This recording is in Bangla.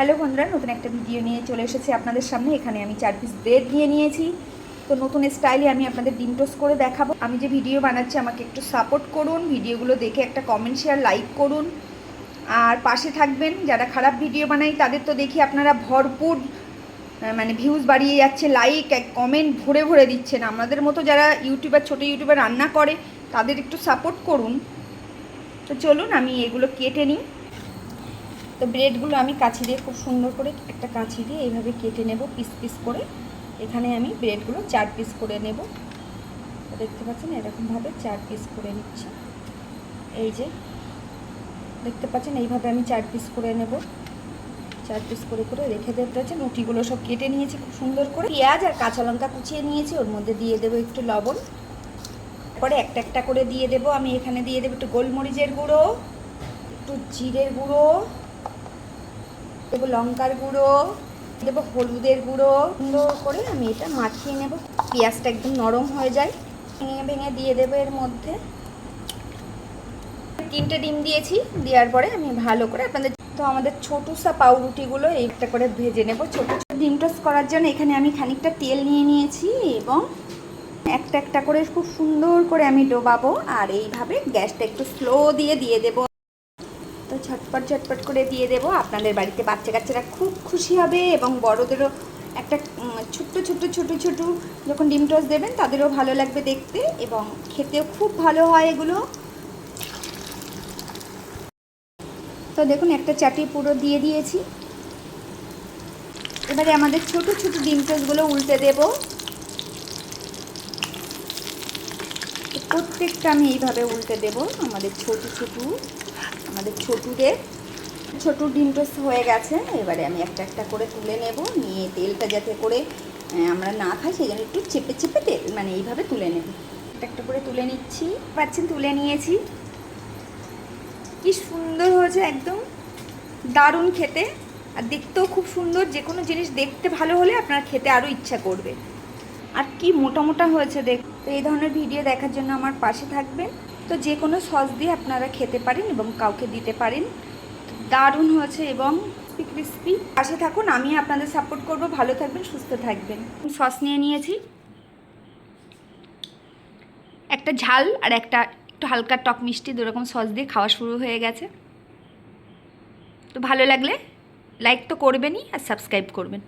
হ্যালো বন্ধুরা, নতুন একটা ভিডিও নিয়ে চলে এসেছি আপনাদের সামনে। এখানে আমি চার পিস ব্রেড নিয়ে নিয়েছি। তো নতুন স্টাইলে আমি আপনাদের ডিম টোস্ট করে দেখাবো। আমি যে ভিডিও বানাচ্ছি, আমাকে একটু সাপোর্ট করুন। ভিডিওগুলো দেখে একটা কমেন্ট শেয়ার লাইক করুন। আর পাশে থাকবেন, যারা খারাপ ভিডিও বানাই তাদের তো দেখি আপনারা ভরপুর মানে ভিউজ বাড়িয়ে যাচ্ছে। লাইক এক কমেন্ট ভরে ভরে দিচ্ছেন। আমাদের মতো যারা ইউটিউবার ছোটো ইউটিউবার রান্না করে, তাদের একটু সাপোর্ট করুন। তো চলুন, আমি এগুলো কেটে নিই। তো ব্রেডগুলো আমি কাছি দিয়ে খুব সুন্দর করে একটা কাছি দিয়ে এইভাবে কেটে নেব পিস পিস করে। এখানে আমি ব্রেডগুলো চার পিস করে নেব। দেখতে পাচ্ছেন এরকমভাবে চার পিস করে নিচ্ছি। এই যে, দেখতে পাচ্ছেন এইভাবে আমি চার পিস করে নেব। চার পিস করে করে রেখে দিতে পারছেন রুটিগুলো সব কেটে নিয়েছি খুব সুন্দর করে। পেঁয়াজ আর কাঁচা লঙ্কা কুচিয়ে নিয়েছি, ওর মধ্যে দিয়ে দেবো একটু লবণ। পরে একটা একটা করে দিয়ে দেবো। আমি এখানে দিয়ে দেবো একটু গোলমরিচের গুঁড়ো, একটু জিরের গুঁড়ো। দেবো লঙ্কার গুঁড়ো, দেবো হলুদের গুঁড়ো। সুন্দর করে আমি এটা মাখিয়ে নেব। পেঁয়াজটা একদম নরম হয়ে যায়। ভেঙে ভেঙে দিয়ে দেবো এর মধ্যে। তিনটে ডিম দিয়েছি। দেওয়ার পরে আমি ভালো করে আপনাদের তো আমাদের ছোটো সা পাউরুটিগুলো একটা করে ভেজে নেব। ছোটো ডিম টোস্ট করার জন্য এখানে আমি খানিকটা তেল নিয়ে নিয়েছি এবং একটা একটা করে খুব সুন্দর করে আমি ডোবাবো। আর এইভাবে গ্যাসটা একটু স্লো দিয়ে দিয়ে দেবো। ঝটপট ঝটপট করে দিয়ে দেব। আপনাদের বাড়িতে বাচ্চা কাচ্চারা খুব খুশি হবে এবং বড়দেরও একটা ছোট্ট ছোট্ট ছোট ছোট যখন ডিম টস দেবেন তাদেরও ভালো লাগবে দেখতে এবং খেতেও খুব ভালো হয় এগুলো। তো দেখুন, একটা চাটি পুরো দিয়ে দিয়েছি। এবারে আমাদের ছোট ছোট ডিম টোস্টগুলো উল্টে দেব। প্রত্যেকটা আমি এইভাবে উল্টে দেব, আমাদের ছোট ছোট, আমাদের ছোটুদের। ছোট ডিম হয়ে গেছে, এবারে আমি একটা একটা করে তুলে নেব, নিয়ে তেলটা যাতে করে আমরা না খাই সেই জন্য একটু চেপে চেপে তেল মানে এইভাবে তুলে নেব। একটা একটা করে তুলে নিচ্ছি। পাচ্ছেন? তুলে নিয়েছি। কি সুন্দর হয়েছে একদম। দারুণ খেতে। আর দেখতেও খুব সুন্দর যে কোনো জিনিস দেখতে ভালো হলে আপনার খেতে আরও ইচ্ছা করবে। আর কি মোটা মোটা হয়েছে দেখ তো এই ধরনের ভিডিও দেখার জন্য আমার পাশে থাকবেন। তো যে কোনো সস দিয়ে আপনারা খেতে পারেন এবং কাউকে দিতে পারেন। দারুণ হয়েছে এবং ক্রিসপি পাশে থাকুন, আমি আপনাদের সাপোর্ট করব। ভালো থাকবেন, সুস্থ থাকবেন। সস নিয়ে নিয়েছি। একটা ঝাল আর একটা একটু হালকা টক মিষ্টি দুরকম সস দিয়ে খাওয়া শুরু হয়ে গেছে। তো ভালো লাগলে লাইক তো করবেনই আর সাবস্ক্রাইব করবেন।